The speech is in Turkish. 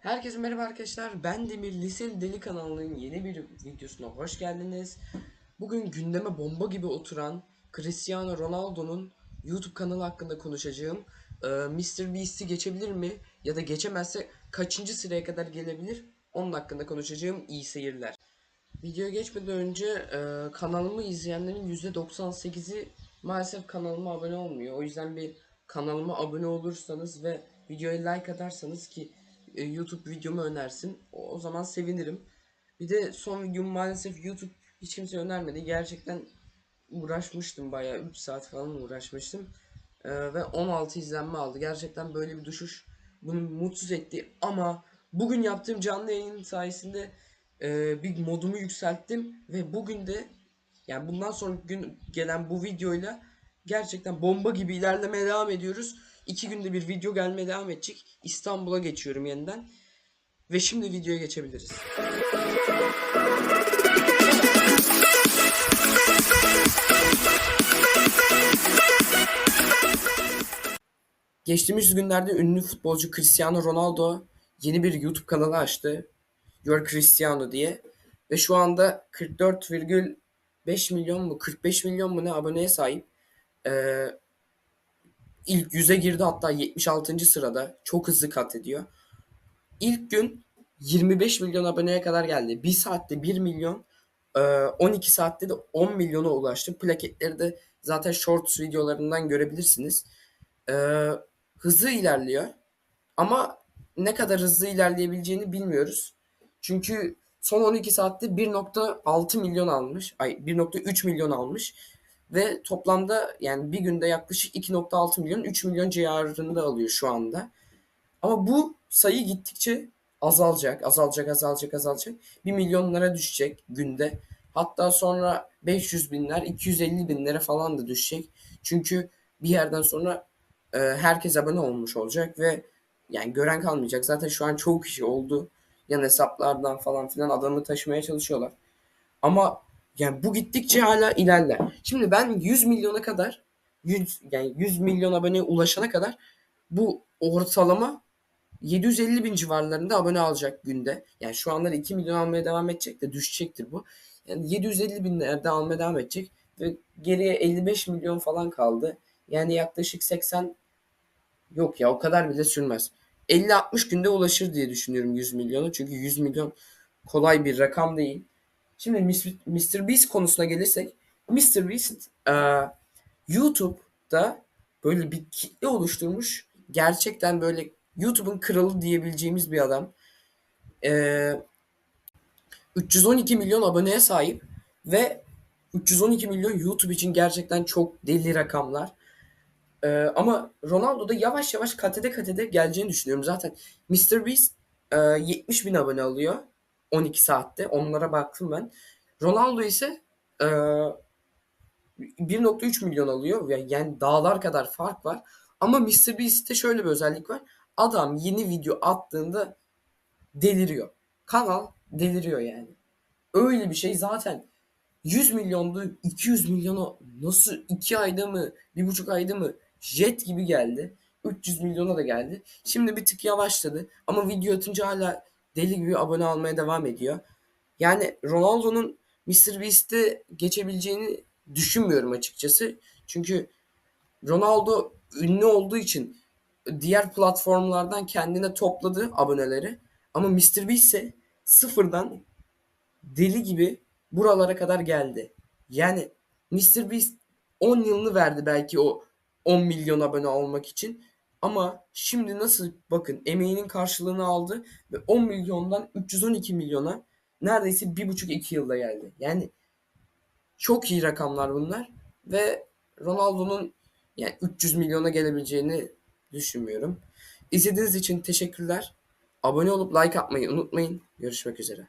Herkese merhaba arkadaşlar. Ben Demir Liseli Deli kanalının yeni bir videosuna hoş geldiniz. Bugün gündeme bomba gibi oturan Cristiano Ronaldo'nun YouTube kanalı hakkında konuşacağım. Ee, Mr. Beast'i geçebilir mi? Ya da geçemezse kaçıncı sıraya kadar gelebilir? Onun hakkında konuşacağım. İyi seyirler. Videoya geçmeden önce e, kanalımı izleyenlerin %98'i maalesef kanalıma abone olmuyor. O yüzden bir kanalıma abone olursanız ve videoya like atarsanız ki e, YouTube videomu önersin. O, zaman sevinirim. Bir de son videom maalesef YouTube hiç kimse önermedi. Gerçekten uğraşmıştım bayağı 3 saat falan uğraşmıştım. E, ve 16 izlenme aldı. Gerçekten böyle bir düşüş bunu mutsuz etti ama bugün yaptığım canlı yayın sayesinde e, bir modumu yükselttim ve bugün de yani bundan sonraki gün gelen bu videoyla gerçekten bomba gibi ilerlemeye devam ediyoruz. İki günde bir video gelmeye devam edecek. İstanbul'a geçiyorum yeniden. Ve şimdi videoya geçebiliriz. Geçtiğimiz günlerde ünlü futbolcu Cristiano Ronaldo yeni bir YouTube kanalı açtı. Your Cristiano diye. Ve şu anda 44,5 milyon mu 45 milyon mu ne aboneye sahip. Ee, ilk 100'e girdi hatta 76. sırada. Çok hızlı kat ediyor. İlk gün 25 milyon aboneye kadar geldi. 1 saatte 1 milyon, 12 saatte de 10 milyona ulaştı. Plaketleri de zaten shorts videolarından görebilirsiniz. Ee, hızlı ilerliyor. Ama ne kadar hızlı ilerleyebileceğini bilmiyoruz. Çünkü son 12 saatte 1.6 milyon almış. Ay 1.3 milyon almış. Ve toplamda yani bir günde yaklaşık 2.6 milyon 3 milyon civarında alıyor şu anda. Ama bu sayı gittikçe azalacak, azalacak, azalacak, azalacak. 1 milyonlara düşecek günde. Hatta sonra 500 binler, 250 binlere falan da düşecek. Çünkü bir yerden sonra e, herkes abone olmuş olacak ve yani gören kalmayacak. Zaten şu an çoğu kişi oldu. Yan hesaplardan falan filan adamı taşımaya çalışıyorlar. Ama yani bu gittikçe hala ilerler. Şimdi ben 100 milyona kadar 100 yani 100 milyon aboneye ulaşana kadar bu ortalama 750 bin civarlarında abone alacak günde. Yani şu anlar 2 milyon almaya devam edecek de düşecektir bu. Yani 750 binlerde almaya devam edecek ve geriye 55 milyon falan kaldı. Yani yaklaşık 80 yok ya o kadar bile sürmez. 50-60 günde ulaşır diye düşünüyorum 100 milyonu. Çünkü 100 milyon kolay bir rakam değil. Şimdi Mr. Beast konusuna gelirsek Mr. Beast e, YouTube'da böyle bir kitle oluşturmuş. Gerçekten böyle YouTube'un kralı diyebileceğimiz bir adam. E, 312 milyon aboneye sahip ve 312 milyon YouTube için gerçekten çok deli rakamlar. Ee, ama Ronaldo da yavaş yavaş katede katede geleceğini düşünüyorum. Zaten Mr. Beast e, 70 bin abone alıyor 12 saatte. Onlara baktım ben. Ronaldo ise e, 1.3 milyon alıyor. Yani dağlar kadar fark var. Ama Mr. Beast'te şöyle bir özellik var. Adam yeni video attığında deliriyor. Kanal deliriyor yani. Öyle bir şey zaten 100 milyondu 200 milyona nasıl 2 ayda mı 1,5 ayda mı jet gibi geldi. 300 milyona da geldi. Şimdi bir tık yavaşladı ama video atınca hala deli gibi abone almaya devam ediyor. Yani Ronaldo'nun Mr. Beast'te geçebileceğini düşünmüyorum açıkçası. Çünkü Ronaldo ünlü olduğu için diğer platformlardan kendine topladı aboneleri. Ama Mr. Beast ise sıfırdan deli gibi buralara kadar geldi. Yani Mr. Beast 10 yılını verdi belki o 10 milyon abone olmak için. Ama şimdi nasıl bakın emeğinin karşılığını aldı ve 10 milyondan 312 milyona neredeyse 1,5-2 yılda geldi. Yani çok iyi rakamlar bunlar ve Ronaldo'nun yani 300 milyona gelebileceğini düşünmüyorum. İzlediğiniz için teşekkürler. Abone olup like atmayı unutmayın. Görüşmek üzere.